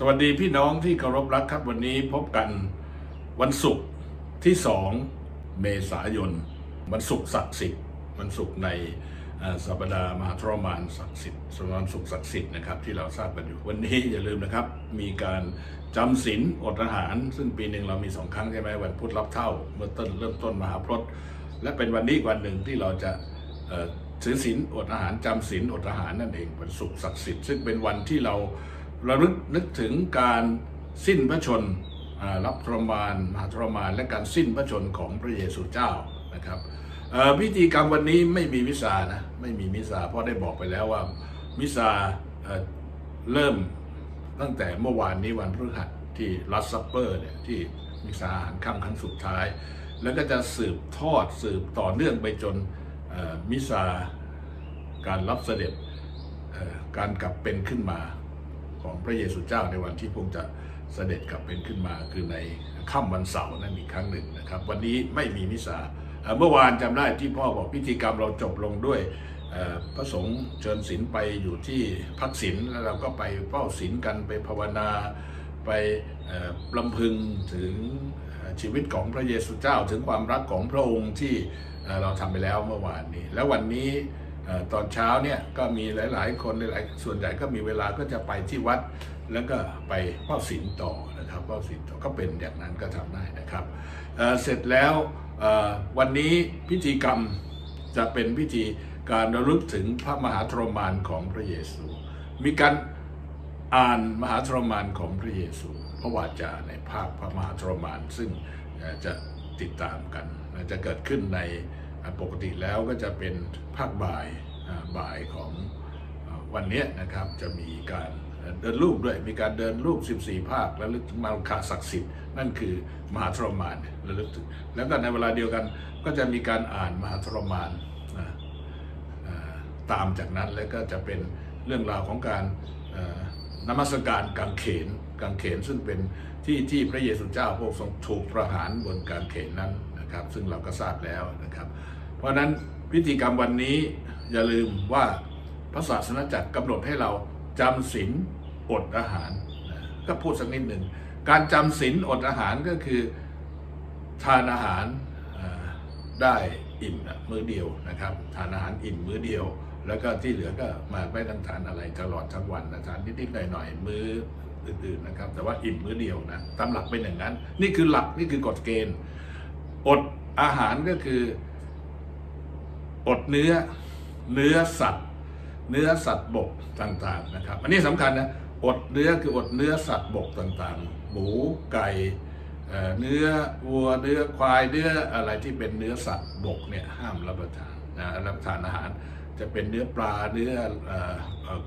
สวัสดีพี่น้องที่เคารพรักครับวันนี้พบกันวันศุกร์ที่สองเมษายน วันศุกร์ศักดิ์สิทธิ์วันศุกร์ในสัปดาห์มหาทรมานศักดิ์สิทธิ์สวันศุกร์ศักดิ์สิทธิ์นะครับที่เราทราบกันอยู่วันนี้อย่าลืมนะครับ มีการจำศีลอดอาหาร ซึ่งปีหนึ่งเรามีสองครั้งใช่ไหมวันพุธรับเท่า เมื่อต้นเริ่มต้นมหาพรตและเป็นวันนี้วันหนึ่งที่เราจะเอ่อถือศีลอดอาหารจำศีลอดอาหารนั่นเองวันศุกร์ศักดิ์สิทธิ์ซึ่งเป็นวันที่เรา ระลึกนึกถึงการสิ้นพระชนรับทรมานมหาทรมานและการสิ้นพระชนของพระเยซูเจ้านะครับพิธีกรรมวันนี้ไม่มีมิสานะไม่มีมิสาเพราะได้บอกไปแล้วว่ามิสาเเริ่มตั้งแต่เมื่อวานนี้วันพฤหัสที่ลัสซัปเปอร์เนี่ยที่มิสาอาหารค่ำครั้งสุดท้าย แล้วก็จะสืบทอดสืบต่อเนื่องไปจนมิสาการรับเสด็จการกลับเป็นขึ้นมา ของพระเยซูเจ้าในวันที่พระองค์จะเสด็จกลับเป็นขึ้นมาคือในค่ำวันเสาร์นั่นอีกครั้งหนึ่งนะครับ วันนี้ไม่มีมิสาเมื่อวานจำได้ที่พ่อบอกพิธีกรรมเราจบลงด้วยพระสงฆ์เชิญศีลไปอยู่ที่พักศีลแล้วเราก็ไปเฝ้าศีลกันไปภาวนาไปลำพึงถึงชีวิตของพระเยซูเจ้า ถึงความรักของพระองค์ที่เราทำไปแล้วเมื่อวานนี้ แล้ววันนี้ ตอนเช้าเนี่ยก็มีหลาย ๆ คนหลายๆส่วนใหญ่ก็มีเวลาก็จะไปที่วัด แล้วก็ไปเฝ้าศีลต่อนะครับเฝ้าศีลต่อก็เป็นอย่างนั้นก็ทำได้นะครับเเสร็จแล้ววันนี้พิธีกรรมจะเป็นพิธีการระลึกถึงพระมหาทรมานของพระเยซู มีการอ่านมหาทรมานของพระเยซู พระวาจาในภาคพระมหาทรมานซึ่งจะติดตามกันจะเกิดขึ้นใน ปกติแล้วก็จะเป็นภาคบ่ายบ่ายของวันนี้นะครับจะมีการเดินรูปด้วย มีการเดินรูป 14 ภาคและลึกถึงมาลคาศักดิ์สิทธิ์นั่นคือมหาทรมานระลึกถึงแล้วก็ในเวลาเดียวกันก็จะมีการอ่านมหาทรมานตามจากนั้นแล้วก็จะเป็นเรื่องราวของการนมัสการกางเขนกางเขนซึ่งเป็นที่ที่พระเยซูเจ้าพระองค์ทรงถูกประหารบนกางเขนนั้นนะครับ ซึ่งเราก็ทราบแล้วนะครับ ราะนั้นพิธีกรรมวันนี้อย่าลืมว่าพระศาสนาจักรกำหนดให้เราจำศีลอดอาหาร ก็พูดสักนิดหนึ่ง การจำศีลอดอาหารก็คือทานอาหารได้อิ่มมื้อเดียวนะครับ ทานอาหารอิ่มมื้อเดียว แล้วก็ที่เหลือก็มาไม่ต้องทานอะไรตลอดทั้งวันนะทานนิดๆหน่อยๆมื้ออื่นๆนะครับ แต่ว่าอิ่มมื้อเดียวนะตามหลักเป็นอย่างนั้น นี่คือหลักนี่คือกฎเกณฑ์ อดอาหารก็คือ อดเนื้อเนื้อสัตว์ เนื้อสัตว์บกต่างๆนะครับ อันนี้สำคัญนะอดเนื้อคืออดเนื้อสัตว์บกต่างๆ หมูไก่เนื้อวัวเนื้อควายเนื้ออะไรที่เป็นเนื้อสัตว์บกเนี่ยห้ามรับประทานนะรับประทานอาหาร จะเป็นเนื้อปลาเนื้อ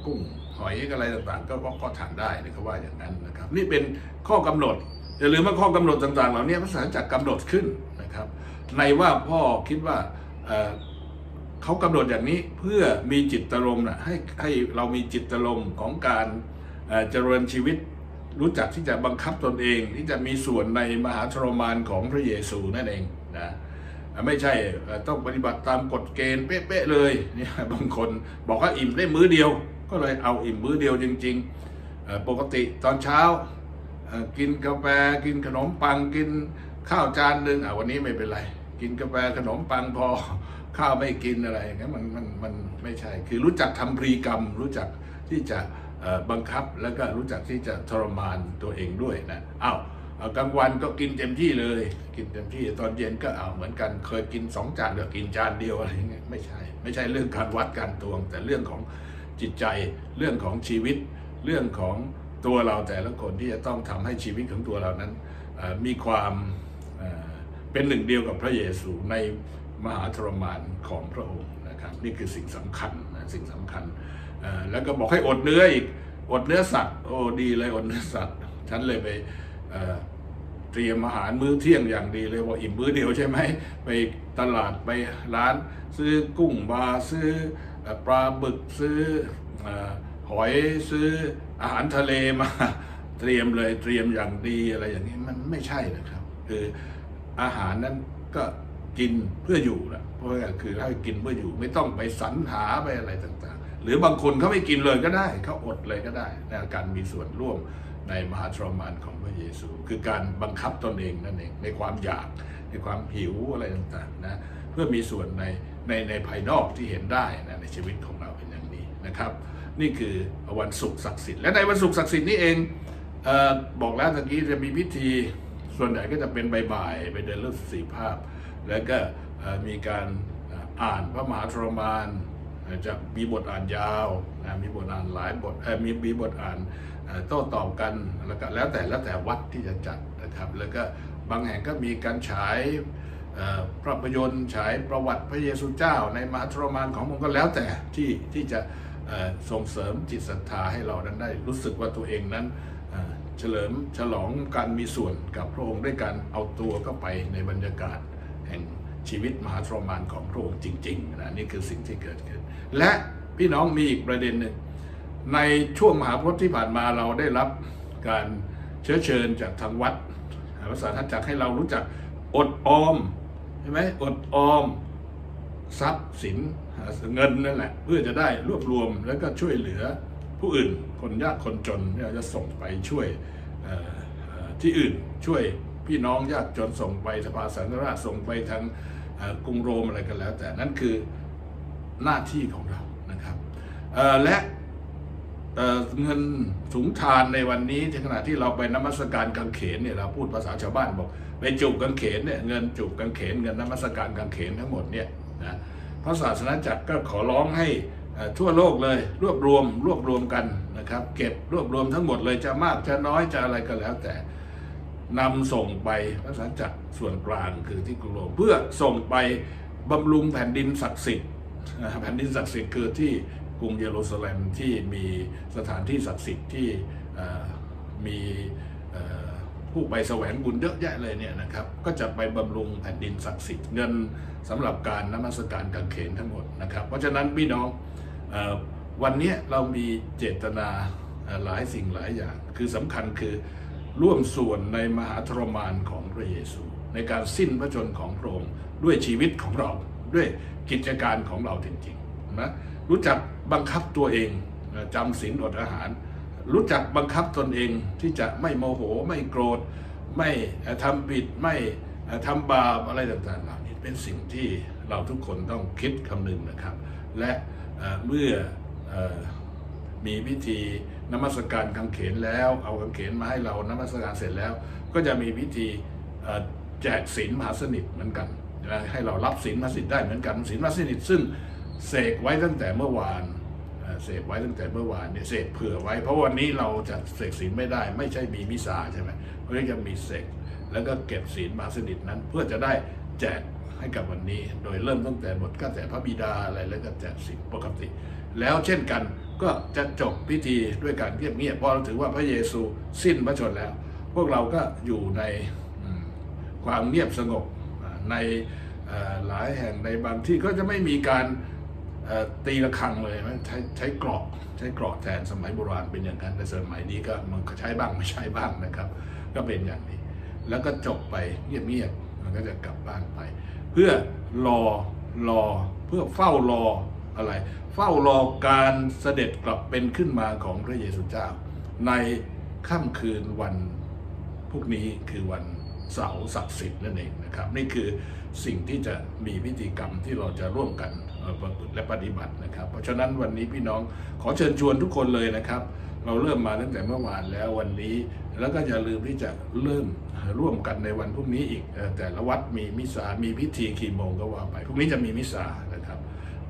กุ้งหอยอะไรต่างๆ ก็ก็ทานได้นี่เขาว่าอย่างนั้นนะครับ นี่เป็นข้อกำหนดอย่าลืมว่าข้อกำหนดต่างๆ เหล่านี้พระศาสนาจักกำหนดขึ้นนะครับ ในว่าพ่อคิดว่า เขากำหนดอย่างนี้เพื่อมีจิตรมนะให้ให้เรามีจิตรมของการเจริญชีวิต รู้จักที่จะบังคับตนเอง ที่จะมีส่วนในมหาทรมานของพระเยซูนั่นเองนะไม่ใช่ต้องปฏิบัติตามกฎเกณฑ์เป๊ะๆเลยเนี่ยบางคนบอกว่าอิ่มได้มื้อเดียว ก็เลยเอาอิ่มมื้อเดียวจริงๆ ปกติตอนเช้ากินกาแฟกินขนมปังกินข้าวจานหนึ่งอะวันนี้ไม่เป็นไร กินกาแฟขนมปังพอ ข้าวไม่กินอะไรอย่างเงี้ยมันมันมันไม่ใช่ คือรู้จักทำพรีกรรม รู้จักที่จะบังคับแล้วก็รู้จักที่จะทรมานตัวเองด้วยนะอ้าวกลางวันก็กินเต็มที่เลย กินเต็มที่ตอนเย็นก็เอาเหมือนกันเคยกินสองจานก็กินจานเดียวอะไรเงี้ยไม่ใช่ ไม่ใช่เรื่องการวัดการตวง แต่เรื่องของจิตใจเรื่องของชีวิต เรื่องของตัวเราแต่ละคนที่จะต้องทำให้ชีวิตของตัวเรานั้นมีความเอ่อเป็นหนึ่งเดียวกับพระเยซูใน มหาทรมานของพระองค์นะครับ นี่คือสิ่งสำคัญนะสิ่งสำคัญ แล้วก็บอกให้อดเนื้ออีกอดเนื้อสัตว์โอ้ดีเลยอดเนื้อสัตว์ ฉันเลยไปเตรียมอาหารมื้อเที่ยงอย่างดีเลยว่าอิ่มมื้อเดียวใช่ไหมไปตลาดไปร้าน ซื้อกุ้งบาซื้ออปลาบึกซื้อออหอยซื้ออาหารทะเลมา เตรียมเลยเตรียมอย่างดีอะไรอย่างนี้มันไม่ใช่นะครับ คืออาหารนั้นก็ กินเพื่ออยู่แหละเพราะว่าคือให้กินเพื่ออยู่ ไม่ต้องไปสรรหาไปอะไรต่างๆ หรือบางคนเขาไม่กินเลยก็ได้เขาอดเลยก็ได้ในการมีส่วนร่วมในมหาทรมานของพระเยซู คือการบังคับตนเองนั่นเองในความอยากในความหิวอะไรต่างๆนะเพื่อมีส่วนในในในภายนอกที่เห็นได้นะในชีวิตของเราเป็นอย่างนี้นะครับ นี่คือวันศุกร์ศักดิ์สิทธิ์และในวันศุกร์ศักดิ์สิทธิ์นี้เองเออบอกแล้วตะกี้จะมีพิธีส่วนใหญ่ก็จะเป็นบ่ายๆไปเดินเลือกสีภาพ แล้วก็มีการอ่านพระมหาทรมานจะมีบทอ่านยาว มีบทอ่านหลายบทมีมีบทอ่านโต้ตอบกันแล้วก็แล้วแต่แล้วแต่วัดที่จะจัดนะครับแล้วก็บางแห่งก็มีการฉายภาพยนตร์ฉายประวัติพระเยซูเจ้า ในมหาทรมานของพระองค์ก็แล้วแต่ที่ที่จะส่งเสริมจิตศรัทธาให้เรานั้นได้รู้สึกว่าตัวเองนั้นเอ่อเฉลิมฉลองการมีส่วนกับพระองค์ด้วยการเอาตัวเข้าไปในบรรยากาศ แห่งชีวิตมหาทรมานของพระองค์จริงๆนะนี่คือสิ่งที่เกิดขึ้น และพี่น้องมีอีกประเด็นหนึ่งในช่วงมหาพรตที่ผ่านมาเราได้รับการเชื้อเชิญจากทางวัดภาษาท่านจักให้เรารู้จักอดออมใช่ไหมอดออมทรัพย์สินเงินนั่นแหละ เพื่อจะได้รวบรวมแล้วก็ช่วยเหลือผู้อื่นคนยากคนจนเนี่ยจะส่งไปช่วยที่อื่นช่วย พี่น้องยากจนส่งไปสภาสังฆราชส่งไปทางกรุงโรมอะไรกันแล้ว แต่นั่นคือหน้าที่ของเรานะครับและเเงินสูงทานในวันนี้ในขณะที่เราไปนมัสการกางเขนเนี่ยเราพูดภาษาชาวบ้านบอกไปจูบกางเขนเนี่ยเงินจูบกางเขนเงินนมัสการกางเขนทั้งหมดเนี่ยนะพระศาสนาจักรก็ขอร้องให้ทั่วโลกเลยรวบรวมรวบรวมกันนะครับ เก็บรวบรวมทั้งหมดเลยจะมากจะน้อยจะอะไรก็แล้วแต่ นำส่งไปพระศาสนาจักรส่วนกลางคือที่กรุงโรมเพื่อส่งไปบำรุงแผ่นดินศักดิ์สิทธิ์แผ่นดินศักดิ์สิทธิ์คือที่กรุงเยรูซาเล็มที่มีสถานที่ศักดิ์สิทธิ์ที่มีผู้ไปแสวงบุญเยอะแยะเลยเนี่ยนะครับ ก็จะไปบำรุงแผ่นดินศักดิ์สิทธิ์เงินสำหรับการนมัสการกางเขนทั้งหมดนะครับ เพราะฉะนั้นพี่น้องวันนี้เรามีเจตนาหลายสิ่งหลายอย่าง คือสำคัญคือ ร่วมส่วนในมหาทรมานของพระเยซู ในการสิ้นพระชนของพระองค์ด้วยชีวิตของเราด้วยกิจการของเราจริงๆนะรู้จักบังคับตัวเองจำศีลอดอาหาร รู้จักบังคับตนเองที่จะไม่โมโหไม่โกรธ ไม่ทำผิดไม่ทำบาปอะไรต่างๆเหล่านี้เป็นสิ่งที่เราทุกคนต้องคิดคำนึงนะครับ และเมื่ออ มีพิธีนมัสการกางเขนแล้ว เอากางเขนมาให้เรานมัสการเสร็จแล้ว ก็จะมีพิธีแจกศีลมหาสนิทเหมือนกันให้เรารับศีลมหาสนิทได้เหมือนกันศีลมหาสนิทซึ่งเสกไว้ตั้งแต่เมื่อวานเอ่อเสกไว้ตั้งแต่เมื่อวานเนี่ยเสกเผื่อไว้ เพราะวันนี้เราจะเสกศีลไม่ได้ ไม่ใช่มีมิสาใช่ไหมเพราะฉะนั้นจะมีเสกแล้วก็เก็บศีลมหาสนิทนั้นเพื่อจะได้แจก ให้กับวันนี้ โดยเริ่มตั้งแต่บทข้าแต่พระบิดาอะไรแล้วก็แจกศีลปกติ แล้วเช่นกันก็จะจบพิธีด้วยการเงียบๆเพราะเราถือว่าพระเยซูสิ้นพระชนแล้ว พวกเราก็อยู่ในความเงียบสงบในหลายแห่งในบางที่ก็จะไม่มีการตีระฆังเลยใช้ใช้กรอกใช้กรอกแทนสมัยโบราณเป็นอย่างนั้นแต่สมัยนี้ก็มันใช้บ้างไม่ใช้บ้างนะครับ ก็เป็นอย่างนี้ แล้วก็จบไปเงียบๆมันก็จะกลับบ้านไป เพื่อรอรอเพื่อเฝ้ารออะไร เฝ้ารอการเสด็จกลับเป็นขึ้นมาของพระเยซูเจ้า ในค่ำคืนวันพวกนี้คือวันเสาร์ศักดิ์สิทธิ์นั่นเองนะครับ นี่คือสิ่งที่จะมีพิธีกรรมที่เราจะร่วมกันประพฤติและปฏิบัตินะครับ เพราะฉะนั้นวันนี้พี่น้องขอเชิญชวนทุกคนเลยนะครับ เราเริ่มมาตั้งแต่เมื่อวานแล้ววันนี้ แล้วก็อย่าลืมที่จะเริ่มร่วมกันในวันพรุ่งนี้อีก แต่ละวัดมีมิสามีพิธีกี่โมงก็ว่าไปพรุ่งนี้จะมีมิสานะครับ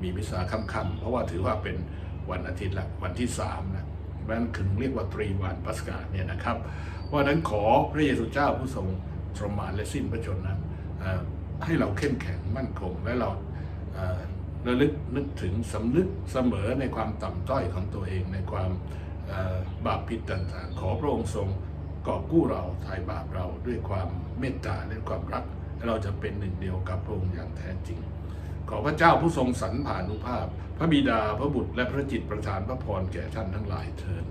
มีมิสาค่ำๆเพราะว่าถือว่าเป็นวันอาทิตย์ละวันที่สามนะนั่นถึงเรียกว่าตรีวันปัสกาเนี่ยนะครับ เพราะนั้นขอพระเยซูเจ้าผู้ทรงทรมานและสิ้นพระชนม์นั้นให้เราเข้มแข็งมั่นคงและเราระลึกนึกถึงสำนึกเสมอในความต่ำต้อยของตัวเองในความ บาปผิดต่างๆ ขอพระองค์ทรงกอบกู้เราไถ่บาปเราด้วยความเมตตาและความรัก เราจะเป็นหนึ่งเดียวกับพระองค์อย่างแท้จริง ขอพระเจ้าผู้ทรงสรรผานุภาพ พระบิดาพระบุตรและพระจิตประทานพระพรแก่ท่านทั้งหลายเทิน